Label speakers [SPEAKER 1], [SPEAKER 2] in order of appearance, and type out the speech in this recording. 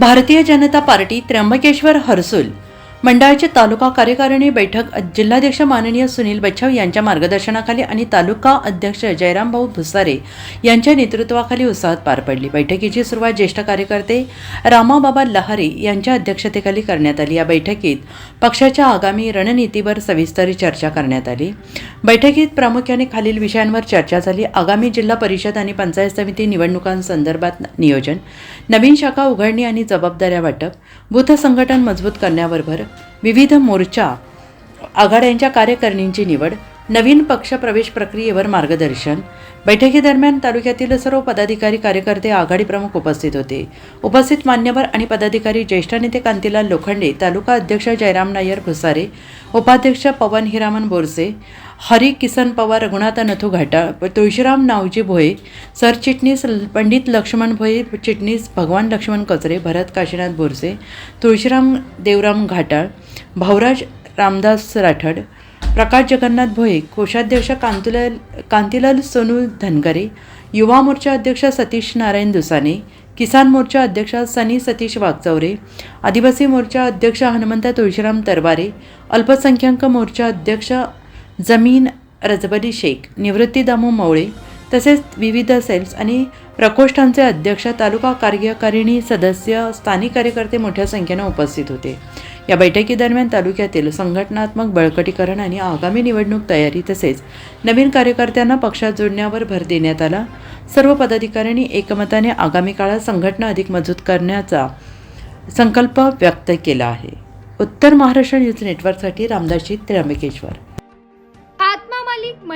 [SPEAKER 1] Bharatiya Janata party Trimbakeshwar Harsul मंडळाची तालुका कार्यकारिणी बैठक जिल्हाध्यक्ष माननीय सुनील बच्छाव यांच्या मार्गदर्शनाखाली आणि तालुका अध्यक्ष जयराम भाऊ भुसारे यांच्या नेतृत्वाखाली उत्साहात पार पडली. बैठकीची सुरुवात ज्येष्ठ कार्यकर्ते रामाबाबा लहारे यांच्या अध्यक्षतेखाली करण्यात आली. या बैठकीत पक्षाच्या आगामी रणनीतीवर सविस्तर चर्चा करण्यात आली. बैठकीत प्रामुख्याने खालील विषयांवर चर्चा झाली. आगामी जिल्हा परिषद आणि पंचायत समिती निवडणुकांसंदर्भात नियोजन नवीन शाखा उघडणी आणि जबाबदाऱ्या वाटप बूथ संघटन मजबूत करण्यावर भर विविध मोर्चा आघाड्यांच्या कार्यकारिणींची निवड नवीन पक्ष प्रवेश प्रक्रियेवर मार्गदर्शन. बैठकीदरम्यान तालुक्यातील सर्व पदाधिकारी कार्यकर्ते आघाडी प्रमुख उपस्थित होते. उपस्थित मान्यवर आणि पदाधिकारी ज्येष्ठ नेते कांतीलाल लोखंडे तालुका अध्यक्ष जयराम नायर भुसारे उपाध्यक्ष पवन हिरामन बोरसे हरी किसन पवार रघुनाथ नथू घाटा तुळशीराम नावजी भोये सरचिटणीस पंडित लक्ष्मण भोये चिटणीस भगवान लक्ष्मण कचरे भरत काशीनाथ बोरसे तुळशीराम देवराम घाटाळ भाऊराज रामदास राठड प्रकाश जगन्नाथ भोये कोषाध्यक्ष कांतुलाल कांतीलाल सोनू धनगरे युवा मोर्चा अध्यक्ष सतीश नारायण दुसाने किसान मोर्चा अध्यक्ष सनी सतीश वागचौरे आदिवासी मोर्चा अध्यक्ष हनुमंत तुळशीराम तरवारे अल्पसंख्याक मोर्चा अध्यक्ष जमीन रजबली शेख निवृत्ती दामू मवळे तसेच विविध सेल्स आणि प्रकोष्ठांचे अध्यक्ष तालुका कार्यकारिणी सदस्य स्थानिक कार्यकर्ते मोठ्या संख्येनं उपस्थित होते. या बैठकीदरम्यान तालुक्यातील संघटनात्मक बळकटीकरण आणि आगामी निवडणूक तयारी तसेच नवीन कार्यकर्त्यांना पक्षात जोडण्यावर भर देण्यात आला. सर्व पदाधिकाऱ्यांनी एकमताने आगामी काळात संघटना अधिक मजबूत करण्याचा संकल्प व्यक्त केला आहे. उत्तर महाराष्ट्र न्यूज नेटवर्कसाठी Ramdasji Trimbakeshwar.